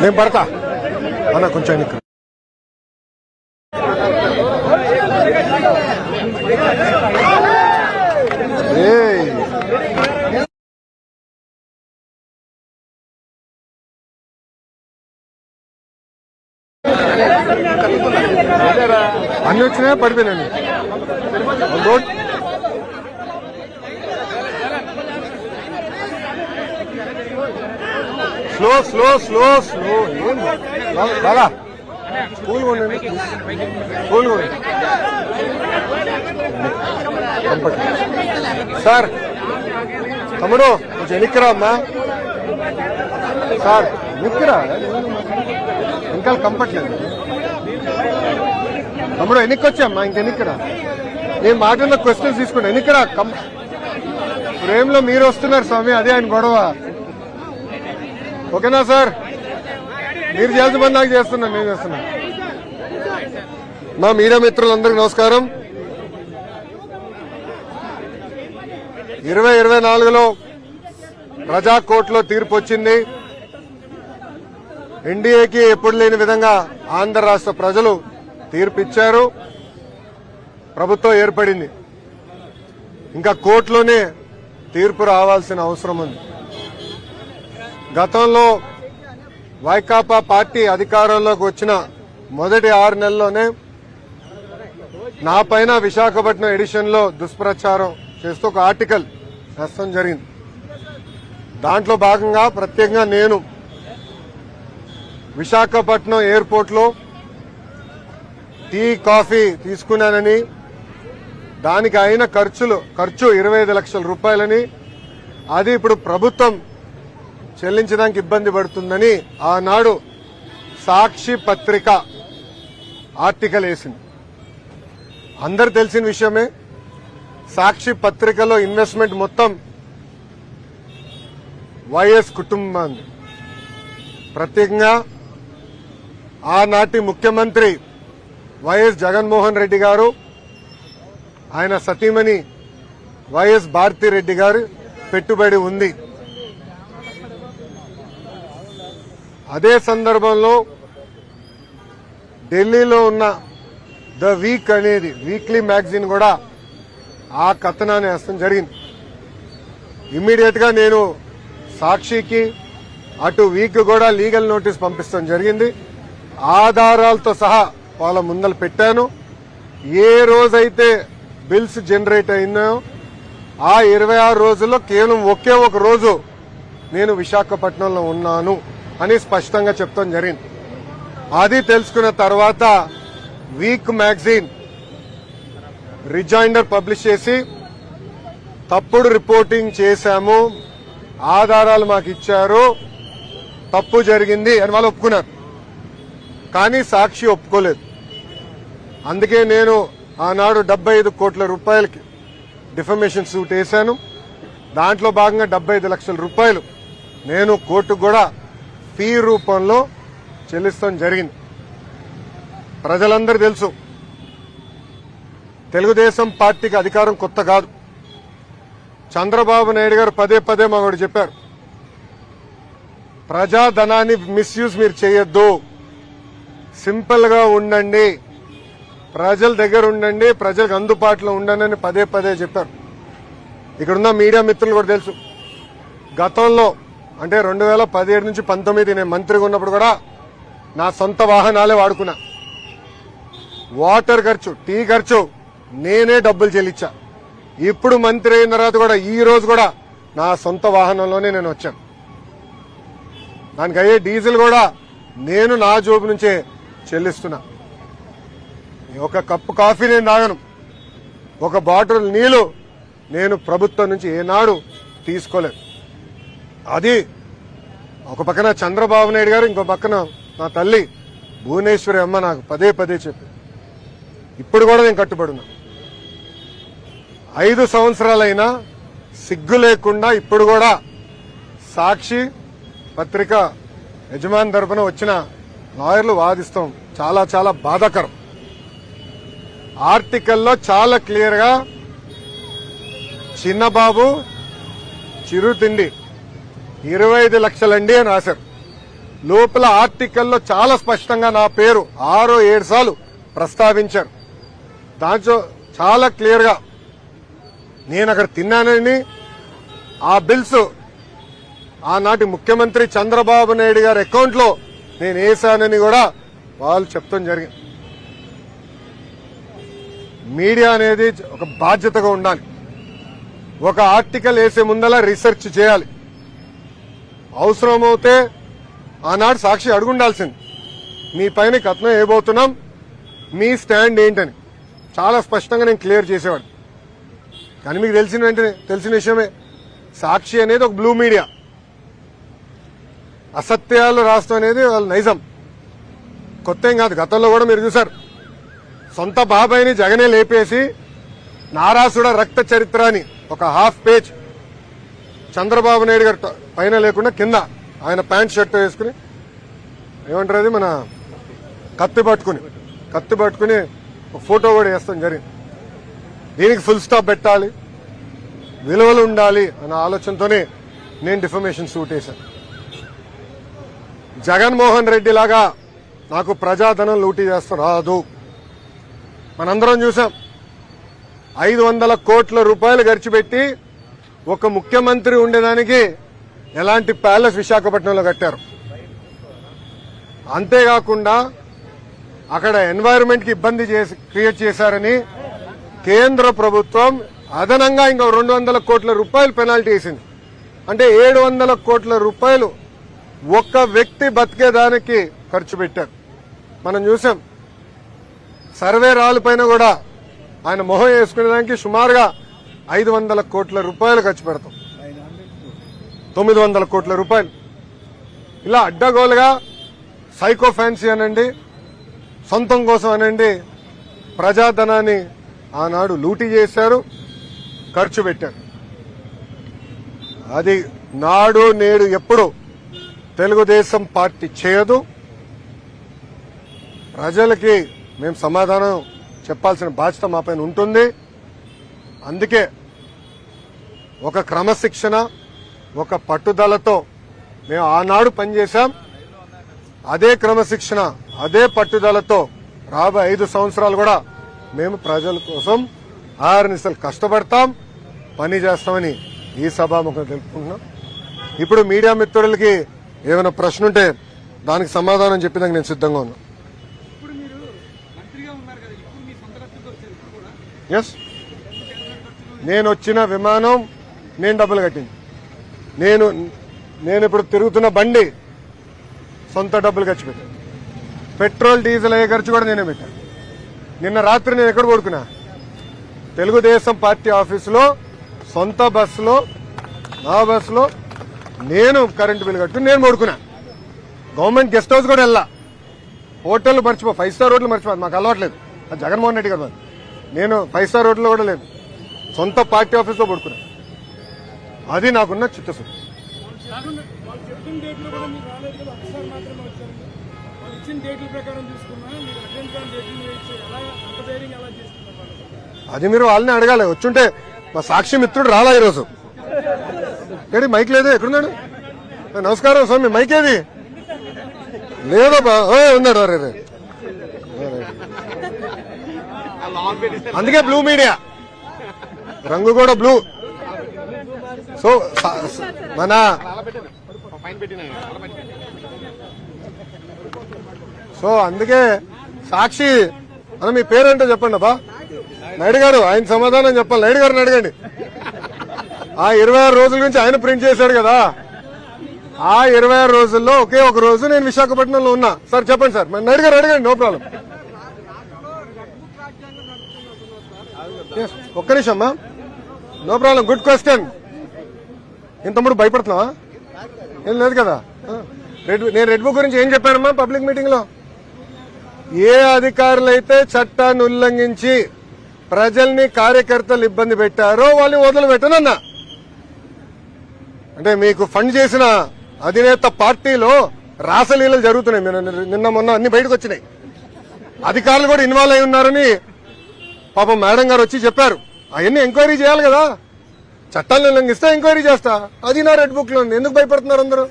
నేను పడతా. అన్న కొంచెం ఇక్కడ ఏయ్. అన్ని వచ్చినా పడిపోయినాను road slow slow slow slow ఏం బాగా స్కూల్ ఉండండి. స్కూల్ సార్ తమ్ముడు కొంచెం ఎనిక్కిరా అమ్మా. సార్ ఎనిక్కిరా ఇంకా కంపట్లేదు తమ్ముడు ఇంక వెనక్కిరా నేను మాట్లాడిన క్వశ్చన్స్ తీసుకున్నా ఎన్నికరా కం ఫ్రేమ్ మీరు వస్తున్నారు స్వామి అదే ఆయన గొడవ. ఓకేనా సార్? మీరు చేయాల్సిన పని నాకు చేస్తున్నాను నేను చేస్తున్నా. మా మీడియా మిత్రులందరికీ నమస్కారం. ఇరవై ఇరవై నాలుగులో ప్రజా తీర్పు వచ్చింది. ఎన్డీఏకి ఎప్పుడు లేని విధంగా ఆంధ్ర రాష్ట్ర ప్రజలు తీర్పిచ్చారు ప్రభుత్వం ఏర్పడింది. ఇంకా కోర్టులోనే తీర్పు రావాల్సిన అవసరం ఉంది. గతంలో వైకాపా పార్టీ అధికారంలోకి వచ్చిన మొదటి ఆరు నెలల్లోనే నా పైన విశాఖపట్నం ఎడిషన్లో దుష్ప్రచారం చేస్తూ ఒక ఆర్టికల్ నష్టం జరిగింది. దాంట్లో భాగంగా ప్రత్యేకంగా నేను విశాఖపట్నం ఎయిర్పోర్ట్లో టీ కాఫీ తీసుకున్నానని దానికి అయిన ఖర్చులు ఖర్చు ఇరవై ఐదు లక్షల రూపాయలని అది ఇప్పుడు ప్రభుత్వం చెల్లించడానికి ఇబ్బంది పడుతుందని ఆనాడు సాక్షి పత్రిక ఆర్టికల్ వేసింది. అందరు తెలిసిన విషయమే సాక్షి పత్రికలో ఇన్వెస్ట్మెంట్ మొత్తం వైఎస్ కుటుంబాన్ని. ప్రత్యేకంగా ఆనాటి ముఖ్యమంత్రి వైఎస్ జగన్మోహన్ రెడ్డి గారు ఆయన సతీమణి వైఎస్ భారతిరెడ్డి గారు పెట్టుబడి ఉంది. అదే సందర్భంలో ఢిల్లీలో ఉన్న ద వీక్ అనేది వీక్లీ మ్యాగజైన్ కూడా ఆ కథనాన్ని వేస్తాం జరిగింది. ఇమ్మీడియట్గా నేను సాక్షికి అటు వీక్ కూడా లీగల్ నోటీస్ పంపిస్తాం జరిగింది. ఆధారాలతో సహా వాళ్ళ ముందలు పెట్టాను. ఏ రోజైతే బిల్స్ జనరేట్ అయినాయో ఆ ఇరవై ఆరు రోజుల్లో కేవలం ఒకే ఒక రోజు నేను విశాఖపట్నంలో ఉన్నాను. అని స్పష్టంగా చెప్తాం జరిగింది. అది తెలుసుకున్న తర్వాత వీక్ మ్యాగజైన్ రిజైండర్ పబ్లిష్ చేసి తప్పుడు రిపోర్టింగ్ చేశాము. ఆధారాలు మాకు ఇచ్చారు. తప్పు జరిగింది అని వాళ్ళు ఒప్పుకున్నారు. కానీ సాక్షి ఒప్పుకోలేదు. అందుకే నేను ఆనాడు డెబ్బై ఐదు కోట్ల రూపాయలకి డిఫమేషన్ సూట్ వేశాను. దాంట్లో భాగంగా డెబ్బై ఐదు లక్షల రూపాయలు నేను కోర్టుకు కూడా ఫీ రూపంలో చెల్లిస్తాం జరిగింది. ప్రజలందరూ తెలుసు. తెలుగుదేశం పార్టీకి అధికారం కొత్త కాదు. చంద్రబాబు నాయుడు గారు పదే పదే మాకు చెప్పారు. ప్రజాధనాన్ని మిస్యూజ్ మీరు చేయొద్దు. సింపుల్గా ఉండండి. ప్రజల దగ్గర ఉండండి. ప్రజలకు అందుబాటులో ఉండండి అని పదే పదే చెప్పారు. ఇక్కడున్న మీడియా మిత్రులు కూడా తెలుసు. గతంలో అంటే రెండు వేల పదిహేడు నుంచి పంతొమ్మిది నేను మంత్రిగా ఉన్నప్పుడు కూడా నా సొంత వాహనాలే వాడుకున్నా. వాటర్ ఖర్చు టీ ఖర్చు నేనే డబ్బులు చెల్లించా. ఇప్పుడు మంత్రి అయిన తర్వాత కూడా ఈ రోజు కూడా నా సొంత వాహనంలోనే నేను వచ్చాను. దానికి అయ్యే డీజిల్ కూడా నేను నా జోబు నుంచే చెల్లిస్తున్నా. ఒక కప్పు కాఫీ నేను తాగను. ఒక బాటిల్ నీళ్ళు నేను ప్రభుత్వం నుంచి ఏనాడు తీసుకోలేదు. అది ఒక పక్కన చంద్రబాబు నాయుడు గారు ఇంకో పక్కన నా తల్లి భువనేశ్వరి అమ్మ నాకు పదే పదే చెప్పి. ఇప్పుడు కూడా నేను కట్టుబడున్నా ఐదు సంవత్సరాలైనా సిగ్గు లేకుండా ఇప్పుడు కూడా సాక్షి పత్రిక యజమాని తరపున వచ్చిన లాయర్లు వాదిస్తాం. చాలా చాలా బాధాకరం. ఆర్టికల్లో చాలా క్లియర్గా చిన్నబాబు చిరుతిండి ఇరవై ఐదు లక్షలండి అని రాశారు. లోపల ఆర్టికల్లో చాలా స్పష్టంగా నా పేరు ఆరో ఏడు సార్లు ప్రస్తావించారు. దాంట్లో చాలా క్లియర్గా నేను అక్కడ తిన్నానని ఆ బిల్స్ ఆనాటి ముఖ్యమంత్రి చంద్రబాబు నాయుడు గారి అకౌంట్లో నేను వేసానని కూడా వాళ్ళు చెప్తాం జరిగింది. మీడియా అనేది ఒక బాధ్యతగా ఉండాలి. ఒక ఆర్టికల్ వేసే ముందలా రీసెర్చ్ చేయాలి. అవసరమవుతే ఆనాడు సాక్షి అడుగుండాల్సింది. మీ పైన కథనం వేయబోతున్నాం. మీ స్టాండ్ ఏంటని. చాలా స్పష్టంగా నేను క్లియర్ చేసేవాడు కానీ మీకు తెలిసిన వెంటనే తెలిసిన విషయమే సాక్షి అనేది ఒక బ్లూ మీడియా. అసత్యాలు రాష్ట్రం అనేది వాళ్ళ నైజం. కొత్త ఏం కాదు గతంలో కూడా మీరు చూసారు సొంత బాబాయిని జగనే లేపేసి నారాసుడ రక్త చరిత్ర అని ఒక హాఫ్ పేజ్ చంద్రబాబు నాయుడు గారి పైన లేకుండా కింద ఆయన ప్యాంట్ షర్ట్ వేసుకుని ఏమంటారు అది మన కత్తి పట్టుకుని కత్తి పట్టుకుని ఫోటో కూడా వేస్తాం జరిగింది. దీనికి ఫుల్ స్టాప్ పెట్టాలి. విలువలు ఉండాలి అన్న ఆలోచనతోనే నేను డిఫర్మేషన్ సూట్ వేశాను. జగన్మోహన్ రెడ్డి లాగా నాకు ప్రజాధనం లూటీ చేస్తా రాదు. మనందరం చూసాం. ఐదు వందల కోట్ల రూపాయలు ఖర్చు పెట్టి ఒక ముఖ్యమంత్రి ఉండేదానికి ఎలాంటి ప్యాలెస్ విశాఖపట్నంలో కట్టారు. అంతేకాకుండా అక్కడ ఎన్వైరన్మెంట్కి ఇబ్బంది చేసి క్రియేట్ చేశారని కేంద్ర ప్రభుత్వం అదనంగా ఇంకా రెండు వందల కోట్ల రూపాయలు పెనాల్టీ వేసింది. అంటే ఏడు వందల కోట్ల రూపాయలు ఒక్క వ్యక్తి బతికేదానికి ఖర్చు పెట్టారు. మనం చూసాం. సర్వే రాళ్ళ పైన కూడా ఆయన మొహం వేసుకునేదానికి సుమారుగా ఐదు వందల కోట్ల రూపాయలు ఖర్చు పెడతాం. తొమ్మిది వందల కోట్ల రూపాయలు. ఇలా అడ్డగోలుగా సైకో ఫ్యాన్సీ అనండి సొంతం కోసం అనండి ప్రజాధనాన్ని ఆనాడు లూటీ చేశారు ఖర్చు పెట్టారు. అది నాడు నేడు ఎప్పుడు తెలుగుదేశం పార్టీ చేయదు. ప్రజలకి మేము సమాధానం చెప్పాల్సిన బాధ్యత మాపైన ఉంటుంది. అందుకే ఒక క్రమశిక్షణ ఒక పట్టుదలతో మేము ఆనాడు పనిచేశాం. అదే క్రమశిక్షణ అదే పట్టుదలతో రాబోయే ఐదు సంవత్సరాలు కూడా మేము ప్రజల కోసం ఆరునిసలు కష్టపడతాం పని చేస్తామని ఈ సభాముఖం తెలుపుకుంటున్నాం. ఇప్పుడు మీడియా మిత్రులకి ఏమైనా ప్రశ్న ఉంటే దానికి సమాధానం చెప్పేందుకు నేను సిద్ధంగా ఉన్నా. ఎస్ నేను వచ్చిన విమానం నేను డబ్బులు కట్టింది. నేను నేను ఇప్పుడు తిరుగుతున్న బండి సొంత డబ్బులు ఖర్చు పెట్టాను పెట్రోల్ డీజిల్ అయ్యే ఖర్చు కూడా నేనే పెట్టాను. నిన్న రాత్రి నేను ఎక్కడ పడుకున్నా? తెలుగుదేశం పార్టీ ఆఫీసులో సొంత బస్సులో నా బస్సులో నేను కరెంటు బిల్లు కట్టుకుని నేను పడుకున్నా. గవర్నమెంట్ గెస్ట్ హౌస్ కూడా వెళ్ళా. హోటల్ మర్చిపో ఫైవ్ స్టార్ హోటల్ మర్చిపోదు మాకు అలవాట్లేదు అది జగన్మోహన్ రెడ్డి గారు నేను ఫైవ్ స్టార్ హోటల్లో కూడా లేదు. సొంత పార్టీ ఆఫీస్లో పడుకున్నా. అది నాకున్న చిత్తశుద్ధి. అది మీరు వాళ్ళని అడగాలి. వచ్చుంటే మా సాక్షి మిత్రుడు రాలా ఈరోజు. ఏడి మైక్ లేదు? ఎక్కడున్నాడు? నమస్కారం స్వామి మైక్ ఏది? ఓ, ఉన్నాడు అరే. అందుకే బ్లూ మీడియా. రంగు కూడా బ్లూ. సో మన సో అందుకే సాక్షి అన్న మీ పేరేంటో చెప్పండి అబ్బా. నాయుడు గారు ఆయన సమాధానం చెప్పాలి. నాయుడు గారిని అడగండి. ఆ ఇరవై ఆరు రోజుల నుంచి ఆయన ప్రింట్ చేశాడు కదా. ఆ ఇరవై ఆరు రోజుల్లో ఒకే ఒక రోజు నేను విశాఖపట్నంలో ఉన్నా. సార్ చెప్పండి సార్. మరి నాయుడు గారు అడగండి నో ప్రాబ్లం. ఒక్క నిమిషం అమ్మా. No problem good question. ఇంతముడు భయపడుతున్నావా? ఏం లేదు కదా. రెడ్ నేను రెడ్ బుక్ గురించి ఏం చెప్పానమ్మా పబ్లిక్ మీటింగ్లో ఏ అధికారులైతే చట్టాన్ని ఉల్లంఘించి ప్రజల్ని కార్యకర్తలు ఇబ్బంది పెట్టారో వాళ్ళని వదిలిపెట్టనన్నా అంటే మీకు ఫండ్ చేసిన అధినేత పార్టీలో రాసలీలలు జరుగుతున్నాయి. నిన్న మొన్న అన్ని బయటకు వచ్చినాయి. అధికారులు కూడా ఇన్వాల్వ్ అయి ఉన్నారని పాపం మేడం గారు వచ్చి చెప్పారు. అవన్నీ ఎంక్వైరీ చేయాలి కదా. చట్టాలను లంఘిస్తే ఎంక్వైరీ చేస్తా. అది నా రెడ్ బుక్లో ఉంది. ఎందుకు భయపడుతున్నారు అందరూ?